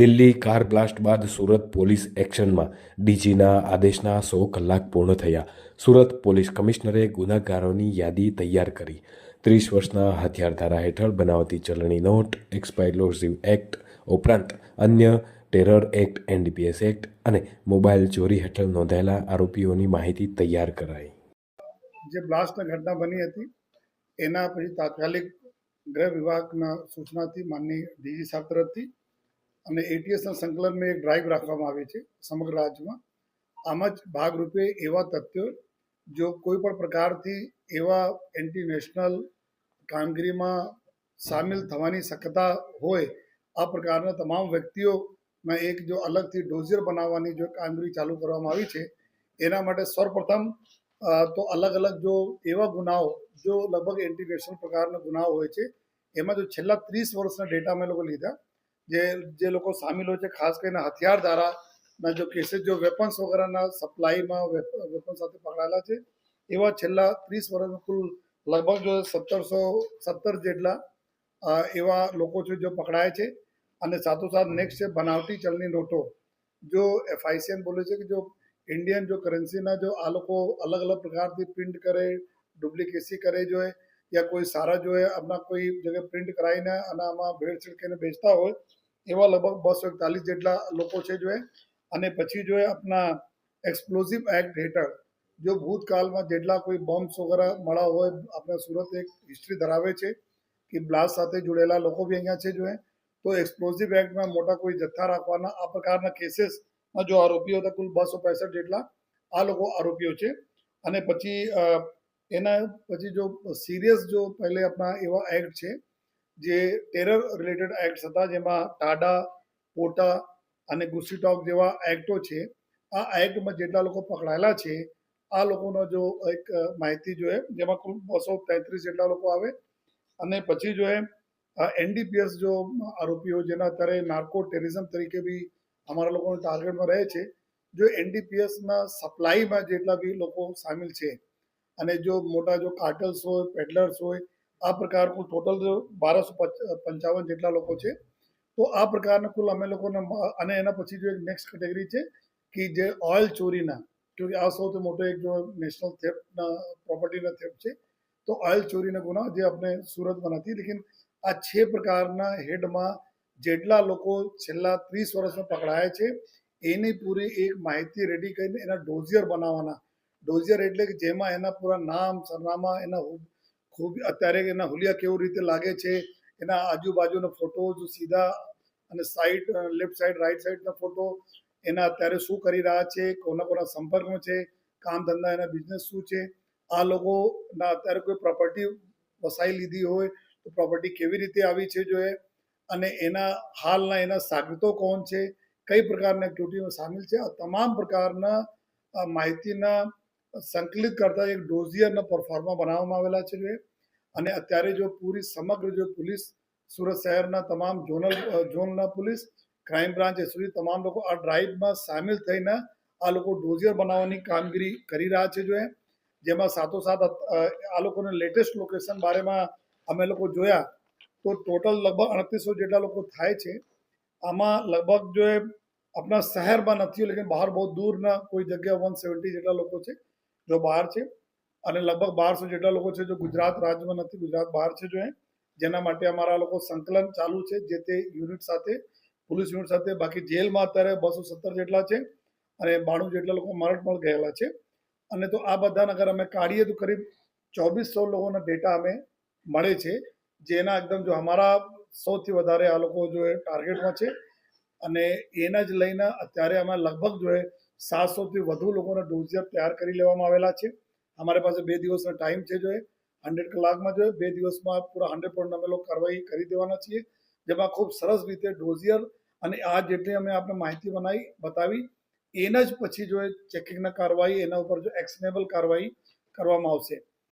Delhi car blast બાદ Surat police એક્શનમાં ડીજીના આદેશના સો કલાક પૂર્ણ થયા. સુરત પોલીસ કમિશનરે ગુનાગારોની યાદી તૈયાર કરી. ત્રીસ વર્ષના હથિયારધારા હેઠળ બનાવતી ચલણી નોટ એક્સપ્લોઝિવ એક્ટ ઉપરાંત અન્ય ટેરર એક્ટ, એનડીપીએસ એક્ટ અને મોબાઈલ ચોરી હેઠળ નોંધાયેલા આરોપીઓની માહિતી તૈયાર કરાઈ. જે બ્લાસ્ટની ઘટના બની હતી, એના પછી તાત્કાલિક ગૃહ વિભાગના સૂચનાથી માનની ડીજી સાહેબ તરફથી અને એટીએસના સંકલનમાં એક ડ્રાઈવ રાખવામાં આવી છે સમગ્ર રાજ્યમાં. આમાં જ ભાગરૂપે એવા તથ્યો જો કોઈ પણ પ્રકારથી એવા એન્ટી નેશનલ કામગીરીમાં સામેલ થવાની શક્યતા હોય, આ પ્રકારના તમામ વ્યક્તિઓના એક જો અલગથી ડોઝિયર બનાવવાની જો કામગીરી ચાલુ કરવામાં આવી છે, એના માટે સર્વપ્રથમ તો અલગ અલગ જો એવા ગુનાઓ, જો લગભગ એન્ટી પ્રકારના ગુનાઓ હોય છે, એમાં જો છેલ્લા ત્રીસ વર્ષના ડેટા અમે લોકો લીધા જે જે લોકો સામેલ હોય છે, ખાસ કરીને હથિયાર ધારાના જો કેસીસ જો વેપન્સ વગેરેના સપ્લાયમાં વેપન સાથે પકડાયેલા છે, એવા છેલ્લા ત્રીસ વર્ષમાં કુલ લગભગ જો સત્તરસો, સત્તર જેટલા એવા લોકો છે જો પકડાય છે. અને સાથોસાથ નેક્સ્ટ છે બનાવટી ચલણી નોટો. જો એફઆઈસીએન બોલે છે કે જો ઇન્ડિયન જો કરન્સીના જો આ લોકો અલગ અલગ પ્રકારથી પ્રિન્ટ કરે ડુપ્લિકેસી કરે જો યા કોઈ સારા જો આપણા કોઈ જગ્યાએ પ્રિન્ટ કરાવીને અને આમાં ભેળસેળ કરીને બેચતા હોય એવા લગભગ બસો એકતાલીસ જેટલા લોકો છે જો અને પછી જો એ આપણા એક્સપ્લોઝિવ એક્ટ હેઠળ, જો ભૂતકાળમાં જેટલા કોઈ બોમ્બ્સ વગેરે મળ્યા હોય આપણે સુરત એક હિસ્ટ્રી ધરાવે છે કે બ્લાસ્ટ સાથે જોડેલા લોકો બી અહીંયા છે જો તો એક્સપ્લોઝિવ એક્ટમાં મોટા કોઈ જથ્થા રાખવાના આ પ્રકારના કેસીસમાં જો આરોપીઓ હતા, કુલ બસો પૈસઠ જેટલા, આ લોકો આરોપીઓ છે. અને પછી એના પછી જો સિરિયસ જો પહેલે આપણા એવા એક્ટ છે જે ટેરર રિલેટેડ એક્ટ્સ હતા, જેમાં ટાડા, પોટા અને ગુસ્સીટોક જેવા એક્ટો છે, આ એક્ટમાં જેટલા લોકો પકડાયેલા છે, આ લોકોનો જો એક માહિતી જોઈએ જેમાં કુલ બસો તેત્રીસ જેટલા લોકો આવે, અને પછી જો એનડીપીએસ જો આરોપીઓ જેના અત્યારે નાર્કો ટેરરિઝમ તરીકે બી અમારા લોકોના ટાર્ગેટમાં રહે છે, જો એનડીપીએસના સપ્લાયમાં જેટલા બી લોકો સામેલ છે, અને જો મોટા જો કાર્ટલ્સ હોય પેડલર્સ હોય આ પ્રકાર કુલ ટોટલ બારસો પંચાવન જેટલા લોકો છે, તો આ પ્રકારના કુલ અમે લોકોને અને એના પછી જો એક નેક્સ્ટ કેટેગરી છે કે જે ઓઇલ ચોરીના કે આ સૌથી મોટો એક જો નેશનલ થેફ્ટના પ્રોપર્ટીના થેફ્ટ છે, તો ઓઇલ ચોરીના ગુના જે આપણે સુરતમાં નથી, લેકિન આ છ પ્રકારના હેડમાં જેટલા લોકો છેલ્લા ત્રીસ વર્ષમાં પકડાયા છે, એની પૂરી એક માહિતી રેડી કરીને એના ડોઝિયર બનાવવાના. ડોઝિયર એટલે કે જેમાં એના પૂરા નામ, સરનામા, એના ખૂબ અત્યારે એના હુલિયા કેવું રીતે લાગે છે, એના આજુબાજુના ફોટો સીધા અને સાઈડ લેફ્ટ સાઈડ રાઈટ સાઈડના ફોટો એના અત્યારે શું કરી રહ્યા છે, કોના કોના સંપર્કમાં છે, કામ ધંધા એના બિઝનેસ શું છે, આ લોકોના અત્યારે કોઈ પ્રોપર્ટી વસાઈ લીધી હોય તો પ્રોપર્ટી કેવી રીતે આવી છે જો અને એના હાલના એના સાગરીતો કોણ છે, કઈ પ્રકારના એક્ટિવિટીમાં સામેલ છે, આ તમામ પ્રકારના માહિતીના સંકલિત કરતા એક ડોઝિયરના પરફોર્મા બનાવવામાં આવેલા છે. અને અત્યારે જો પૂરી સમગ્ર જો પોલીસ સુરત શહેરના તમામ ઝોનલ ઝોનના પોલીસ ક્રાઇમ બ્રાન્ચ એસઓજી તમામ લોકો આ ડ્રાઈવમાં સામેલ થઈને આ લોકો ડોઝિયર બનાવવાની કામગીરી કરી રહ્યા છે જો જેમાં સાથોસાથ આ લોકોને લેટેસ્ટ લોકેશન બારેમાં અમે લોકો જોયા તો ટોટલ લગભગ અડતીસો જેટલા લોકો થાય છે. આમાં લગભગ જો આપણા શહેરમાં નથી, લેકિન બહાર બહુ દૂરના કોઈ જગ્યા વન સેવન્ટી જેટલા લોકો છે. જો બહાર છે અને લગભગ બારસો જેટલા લોકો છે જો ગુજરાત રાજ્યમાં નથી, ગુજરાત બહાર છે જો એ, જેના માટે અમારા લોકો સંકલન ચાલુ છે, જે તે યુનિટ સાથે, પોલીસ યુનિટ સાથે, બાકી જેલમાં અત્યારે બસો સત્તર જેટલા છે અને બાણું જેટલા લોકો મરણમાં ગયેલા છે. અને તો આ બધાને અગર અમે કાઢીએ તો કરીબ ચોવીસો લોકોના ડેટા અમે મળે છે, જેના એકદમ જો અમારા સૌથી વધારે આ લોકો જો ટાર્ગેટમાં છે અને એના જ લઈને અત્યારે અમે લગભગ જો એ સાતસોથી વધુ લોકોના ડોઝિયર તૈયાર કરી લેવામાં આવેલા છે. અમારી પાસે બે દિવસનો ટાઈમ છે જોઈએ હંડ્રેડ કલાકમાં જોઈએ બે દિવસમાં પૂરા હંડ્રેડ પોઈન્ટ અમે લોકો કાર્યવાહી કરી દેવાના છીએ. જેમાં ખૂબ સરસ રીતે ડોઝિયર અને આ જેટલી અમે આપણે માહિતી બનાવી, બતાવી, એના જ પછી જો ચેકિંગના કાર્યવાહી, એના ઉપર જો એક્શનેબલ કાર્યવાહી કરવામાં આવશે.